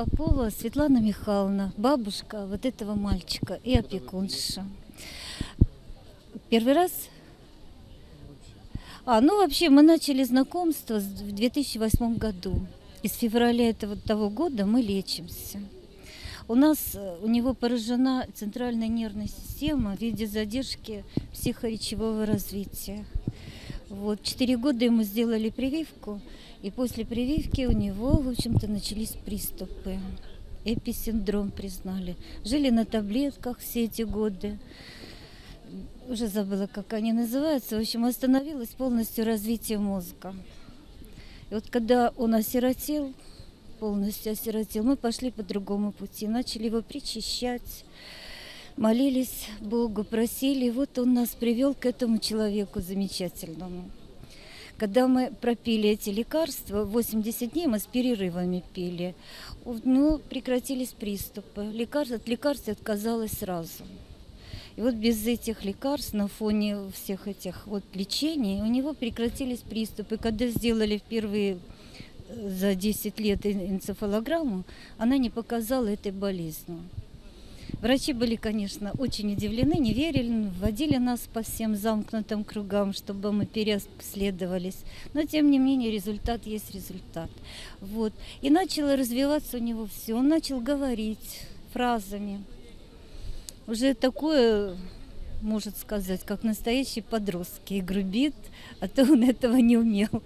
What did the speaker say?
Попова Светлана Михайловна, бабушка вот этого мальчика и опекунша. Первый раз? А, ну вообще мы начали знакомство в 2008 году. Из февраля этого того года мы лечимся. У нас, э, у него поражена центральная нервная система в виде задержки психоречевого развития. Вот, четыре года ему сделали прививку, и после прививки у него, в общем-то, начались приступы. Эписиндром признали. Жили на таблетках все эти годы. Уже забыла, как они называются. В общем, остановилось полностью развитие мозга. И вот когда он осиротел, полностью осиротел, мы пошли по другому пути. Начали его причащать, молились Богу, просили. И вот он нас привел к этому человеку замечательному. Когда мы пропили эти лекарства, 80 дней мы с перерывами пили, ну, прекратились приступы. Лекарств, от лекарств отказалась сразу. И вот без этих лекарств, на фоне всех этих вот лечений, у него прекратились приступы. Когда сделали впервые э, за 10 лет энцефалограмму, она не показала этой болезни. Врачи были, конечно, очень удивлены, не верили, вводили нас по всем замкнутым кругам, чтобы мы переследовались. Но, тем не менее, результат есть результат. Вот. И начало развиваться у него все. Он начал говорить фразами. Уже такое, может сказать, как настоящий подросток. И грубит, а то он этого не умел.